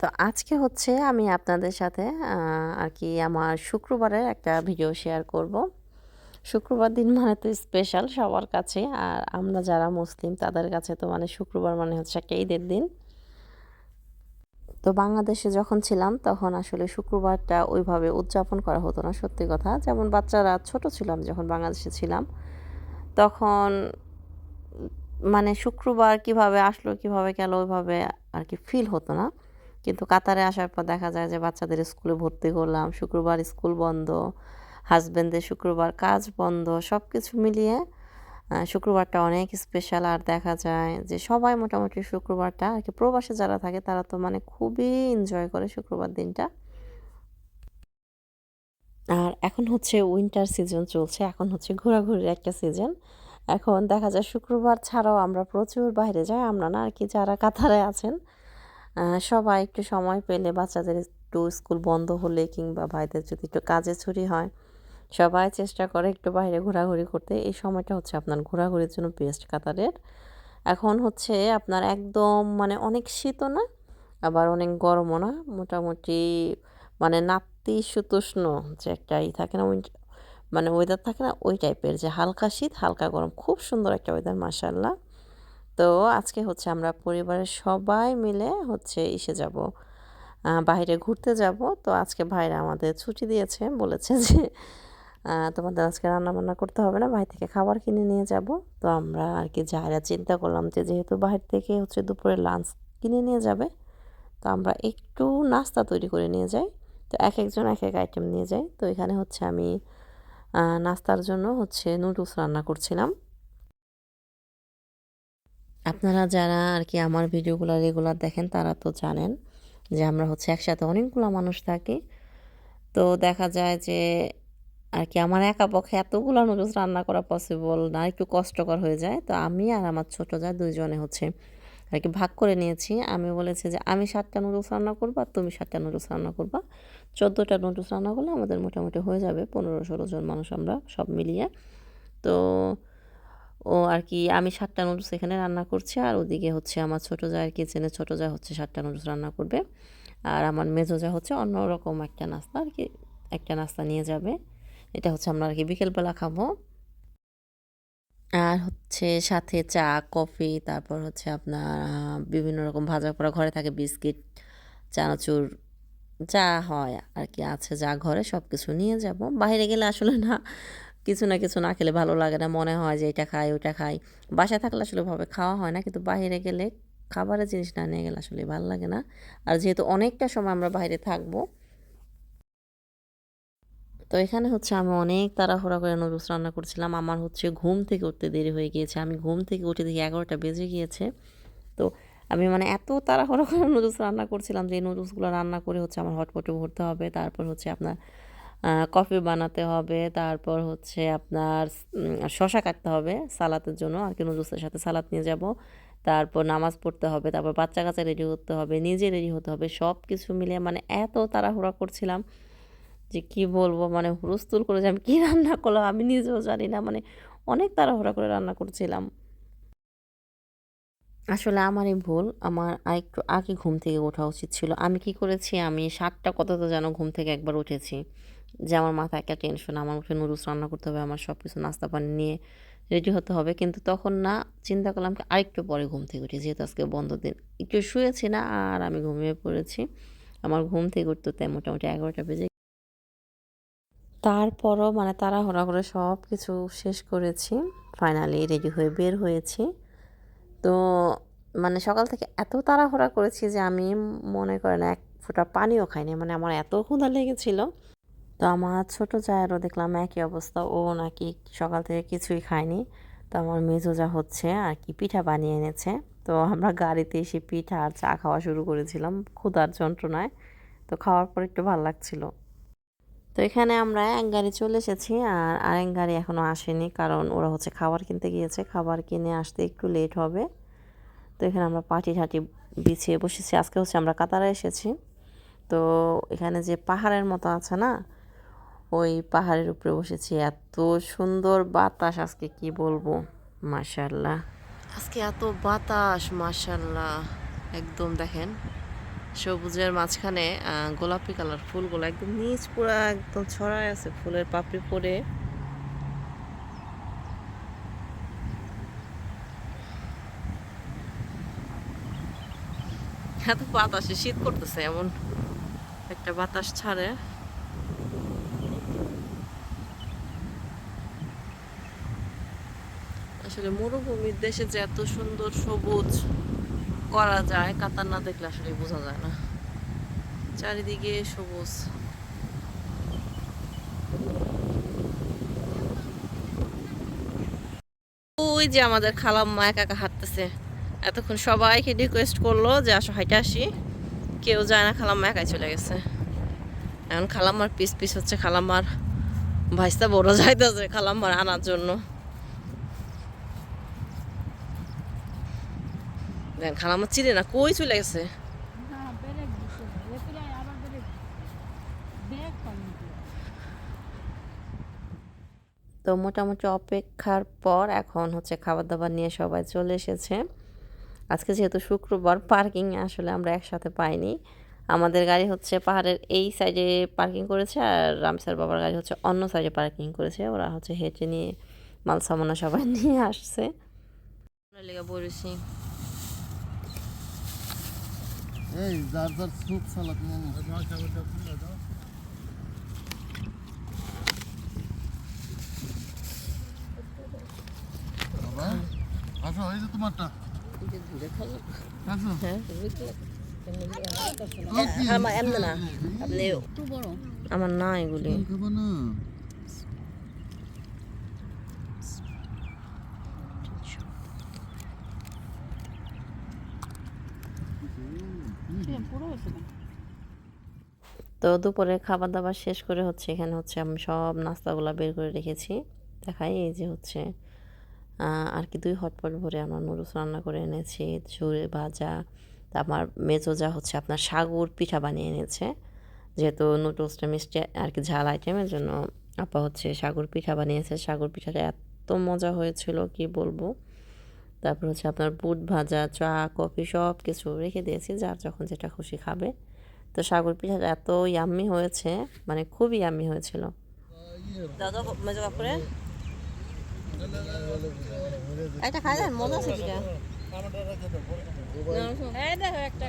তো আজকে হচ্ছে আমি আপনাদের সাথে আর কি আমার শুক্রবারের একটা ভিডিও শেয়ার করব। শুক্রবার দিন মানে তো স্পেশাল সবার কাছে, আর আমরা যারা মুসলিম তাদের কাছে তো মানে শুক্রবার মানে হচ্ছে একটা ঈদের দিন। তো বাংলাদেশে যখন ছিলাম তখন আসলে শুক্রবারটা ওইভাবে উদযাপন করা হতো না, সত্যি কথা। যেমন বাচ্চারা ছোট ছিলাম যখন বাংলাদেশে ছিলাম, তখন মানে শুক্রবার কীভাবে আসলো, কীভাবে গেল ওইভাবে আর কি ফিল হতো না। কিন্তু কাতারে আসার পর দেখা যায় যে বাচ্চাদের স্কুলে ভর্তি করলাম শুক্রবার স্কুল বন্ধ হাজব্যান্ডের শুক্রবার কাজ বন্ধ সব কিছু মিলিয়ে শুক্রবারটা অনেক স্পেশাল আর দেখা যায় যে সবাই মোটামুটি শুক্রবারটা আর কি প্রবাসে যারা থাকে তারা তো মানে খুবই এনজয় করে শুক্রবার দিনটা। আর এখন হচ্ছে উইন্টার সিজন চলছে, এখন হচ্ছে ঘোরাঘুরির একটা সিজন এখন দেখা যায় শুক্রবার ছাড়াও আমরা প্রচুর বাইরে যাই, আমরা না আর কি যারা কাতারে আছেন সবাই একটু সময় পেলে বাচ্চাদের একটু স্কুল বন্ধ হলে কিংবা ভাইদের যদি একটু কাজে ছুটি হয়, সবাই চেষ্টা করে একটু বাইরে ঘোরাঘুরি করতে। এই সময়টা হচ্ছে আপনার ঘোরাঘুরির জন্য বেস্ট কাতারের। এখন হচ্ছে আপনার একদম মানে অনেক শীতও না, আবার অনেক গরমও না, মোটামুটি মানে নাতিশীতোষ্ণ যে একটা ই থাকে না মানে ওয়েদার থাকে না, ওই টাইপের যে হালকা শীত, হালকা গরম। খুব সুন্দর একটা ওয়েদার মাসাল্লাহ তো আজকে হচ্ছে আমরা পরিবারের সবাই মিলে হচ্ছে এসে যাব। বাইরে ঘুরতে যাব। তো আজকে ভাইরা আমাদের ছুটি দিয়েছে, বলেছে যে তোমাদের আজকে রান্না বান্না করতে হবে না বাইরে থেকে খাবার কিনে নিয়ে যাব। তো আমরা আর কি যাইরা চিন্তা করলাম যে, যেহেতু বাইরে থেকে হচ্ছে দুপুরে লাঞ্চ কিনে নিয়ে যাবে, তো আমরা একটু নাস্তা তৈরি করে নিয়ে যাই। তো এক একজন এক এক আইটেম নিয়ে যাই। তো এখানে হচ্ছে আমি নাস্তার জন্য হচ্ছে নুডলস রান্না করছিলাম। আপনারা যারা আর কি আমার ভিডিওগুলো রেগুলার দেখেন, তারা তো জানেন যে আমরা হচ্ছে একসাথে অনেকগুলো মানুষ থাকি। তো দেখা যায় যে আর কি আমার একা পক্ষে এতগুলো নুডলস রান্না করা পসিবল না, একটু কষ্টকর হয়ে যায়। তো আমি আর আমার ছোটো যা দুইজনে হচ্ছে আর কি ভাগ করে নিয়েছি। আমি বলেছি যে আমি সাতটা নুডলস রান্না করব আর তুমি সাতটা নুডলস রান্না করবা। চোদ্দোটা নুডলস রান্না করলে আমাদের মোটামুটি হয়ে যাবে, পনেরো ষোলো জন মানুষ আমরা সব মিলিয়ে। তো ও আর কি, আমি সাতটা নুডলস এখানে রান্না করছি আর ওদিকে হচ্ছে আমার ছোটো যা আর কিচেনে ছোটো যা হচ্ছে সাতটা নুডলস রান্না করবে। আর আমার মেজো যা হচ্ছে অন্যরকম একটা নাস্তা আর কি, একটা নাস্তা নিয়ে যাবে। এটা হচ্ছে আমরা আর কি বিকেলবেলা খাব। আর হচ্ছে সাথে চা, কফি, তারপর হচ্ছে আপনার বিভিন্ন রকম ভাজা পোড়া ঘরে থাকে বিস্কিট, চানাচুর, যা হয় আর কি আছে যা ঘরে সব কিছু নিয়ে যাব। বাইরে গেলে আসলে না কিছু না কিছু না খেলে ভালো লাগে না। মনে হয় যে এটা খাই ওটা খাই। বাসায় থাকলে আসলে ভাবে খাওয়া হয় না। কিন্তু বাইরে গেলে খাবারের জিনিস না নিয়ে গেলে আসলে ভালো লাগে না। আর যেহেতু অনেকটা সময় আমরা বাইরে থাকব, তো এখানে হচ্ছে আমি অনেক তাড়াহুড়া করে নুডলস রান্না করছিলাম। আমার হচ্ছে ঘুম থেকে উঠতে দেরি হয়ে গিয়েছে। আমি ঘুম থেকে উঠে দেখি এগারোটা বেজে গিয়েছে। তো আমি মানে এত তাড়াহুড়া করে নুডলস রান্না করছিলাম যে নুডলসগুলো রান্না করে হচ্ছে আমার হটপটে ভরতে হবে। তারপর হচ্ছে আপনার কফি বানাতে হবে, তারপর হচ্ছে আপনার শশা কাটতে হবে সালাতের জন্য, আর কি নুডলসের সাথে সালাদ নিয়ে যাব। তারপর নামাজ পড়তে হবে, তারপর বাচ্চা কাচ্চা রেডি হতে হবে, নিজে রেডি হতে হবে সব কিছু মিলে মানে এত তাড়াহুড়া করছিলাম যে কি বলব মানে হুরস্তুল করে যে আমি কী রান্না করলাম, আমি নিজেও জানি না মানে অনেক তাড়াহুড়া করে রান্না করছিলাম। আসলে আমারই ভুল, আমার আরেকটু আগে ঘুম থেকে ওঠা উচিত ছিল। আমি কি করেছি, আমি সাতটা কত তো যেন ঘুম থেকে একবার উঠেছি। যে আমার মাথায় একটা টেনশন আমার উঠে নুডলস রান্না করতে হবে, আমার সব কিছু নাস্তা পানি নিয়ে রেডি হতে হবে। কিন্তু তখন না চিন্তা করলাম আরেকটু পরে ঘুম থেকে উঠি, যেহেতু আজকে বন্ধ দিন। একটু শুয়েছি না আর আমি ঘুমিয়ে পড়েছি। আমার ঘুম থেকে উঠতে তাই মোটামুটি এগারোটা বেজে তারপরও মানে তাড়াহুড়া করে সব কিছু শেষ করেছি। ফাইনালি রেডি হয়ে বের হয়েছি। তো মানে সকাল থেকে এত তাড়াহুড়া করেছি যে আমি মনে করেন এক ফোঁটা পানিও খাইনি। মানে আমার এত ক্ষুধা লেগেছিল তো আমার ছোটো জায়েরও দেখলাম একই অবস্থা। ও নাকি সকাল থেকে কিছুই খায়নি। তো আমার মেজো যা হচ্ছে আর কি পিঠা বানিয়ে এনেছে। তো আমরা গাড়িতে এসে পিঠা আর চা খাওয়া শুরু করেছিলাম ক্ষুধার যন্ত্রণায়। তো খাওয়ার পর একটু ভালো লাগছিল। তো এখানে আমরা এক গাড়ি চলে এসেছি আর আরেক গাড়ি এখনও আসেনি কারণ ওরা হচ্ছে খাবার কিনতে গিয়েছে। খাবার কিনে আসতে একটু লেট হবে। তো এখানে আমরা পাটি ঠাটি বিছিয়ে বসেছি। আজকে হচ্ছে আমরা কাতারে এসেছি। তো এখানে যে পাহাড়ের মতো আছে না ওই পাহাড়ের উপরে বসেছি। এত সুন্দর বাতাস আজকে, কি বলব? মাশাল্লাহ আজকে এত বাতাস মাশাল্লাহ একদম দেখেন, সবুজের মাঝখানে গোলাপি কালার ফুলগুলো একদম নিচ পুরো একদম ছড়ায় আছে, ফুলের পাপড়ি পরে। এত বাতাসে শীত করতেছে এমন একটা বাতাস ছাড়ে। আসলে মরুভূমির দেশে যে এত সুন্দর সবুজ করা যায়, কাতার না দেখলে আসলে বোঝা যায় না। চারিদিকে সবুজ। ওই যে আমাদের খালাম্মা একা একা হাঁটতেছে। এতক্ষণ সবাইকে রিকোয়েস্ট করল যে, আসো হাইটে আসি। কেউ যায় না, খালাম্মা একাই চলে গেছে। এখন খালাম্মার পিস পিস হচ্ছে খালাম্মার ভাইস্তা বড় যাইতেছে খালাম্মার আনার জন্য। দেন খালাম্মা চিনে না কই চলে গেছে? তো মোটামুটি অপেক্ষার পর এখন হচ্ছে খাবার দাবার নিয়ে সবাই চলে এসেছে। আজকে যেহেতু শুক্রবার পার্কিং আসলে আমরা একসাথে পাইনি। আমাদের গাড়ি হচ্ছে পাহাড়ের এই সাইডে পার্কিং করেছে আর রামসার বাবার গাড়ি হচ্ছে অন্য সাইডে পার্কিং করেছে। ওরা হচ্ছে হেঁটে নিয়ে মাল সামানা সবাই নিয়ে আসছে। লেগে বলেছি এই যার যার স্যুপ সালাদ নিয়ে আসো এই যে তোমারটা। আসো। হ্যাঁ? আমার এমনি না। আপনি একটু বড়। আমার না এগুলি তুমি খাব না পুরো হয়েছে না তো দুপুরে খাবার দাবার শেষ করে হচ্ছে এখানে হচ্ছে আমি সব নাস্তাগুলো বের করে রেখেছি। দেখাই এই যে হচ্ছে আর কি দুই হটপট ভরে আমরা নুডলস রান্না করে এনেছি ঝুড়ে ভাজা আমার মেজো যা হচ্ছে আপনার সাগুর পিঠা বানিয়ে এনেছে। যেহেতু নুডলসটা মিষ্টি আর কি ঝাল আইটেমের জন্য আপা হচ্ছে সাগর পিঠা বানিয়েছে। সাগর পিঠাটা এত মজা হয়েছিল, কি বলব? তারপর হচ্ছে আপনার বুট ভাজা চা কফি সব কিছু রেখে দিয়েছি। যার যখন যেটা খুশি খাবে। তো সাগর পিঠাটা এত ইয়াম্মি হয়েছে মানে খুবই ইয়াম্মি হয়েছিল। দাদা মেজো কাপড়ে? একটা খাই দেন মজা আছে পিঠা একটা একটা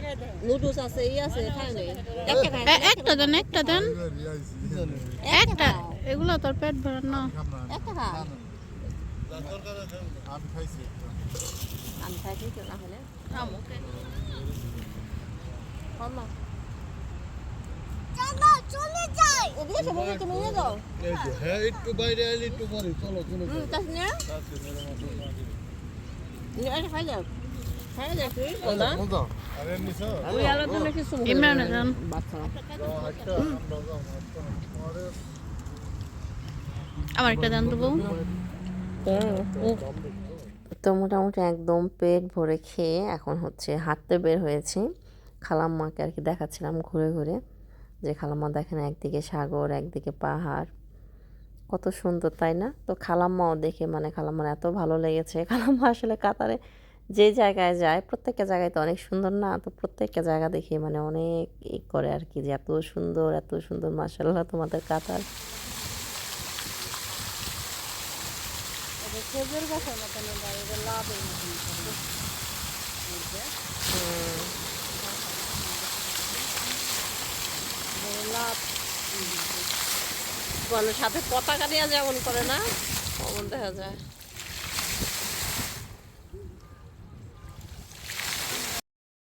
খাই দাও নুডলস আছে ই আছে খাই নেই। একটা খাই একটা দেন একটা দেন। একটা। এগুলো তোর পেট ভরার না একটা খা আমি খাইছি। আমি খাইছি তো না হলে হ্যাঁ একটু বাইরে আইলে একটু পরে চলো চলো খাই যাও ইমরান বাচ্চা। একটা আমরা একটা দেন দেবো তো মোটামুটি একদম পেট ভরে খেয়ে এখন হচ্ছে হাঁটতে বের হয়েছি। খালাম্মাকে আর কি দেখাচ্ছিলাম ঘুরে ঘুরে। যে খালাম্মা দেখেন একদিকে সাগর, একদিকে পাহাড়। কত সুন্দর, তাই না? তো খালাম্মাও দেখে মানে খালাম্মার এত ভালো লেগেছে। খালাম্মা আসলে কাতারে যে জায়গায় যায়, প্রত্যেকটা জায়গায় তো অনেক সুন্দর না? তো প্রত্যেকটা জায়গা দেখে মানে অনেক ই করে আর কি যে এত সুন্দর এত সুন্দর মাসাল্লাহ তোমাদের কাতার। খেজুর গাছের মতন মতন লাভ মানে সাথে পতাকা নিয়ে যেমন করে না? অমন দেখা যায়।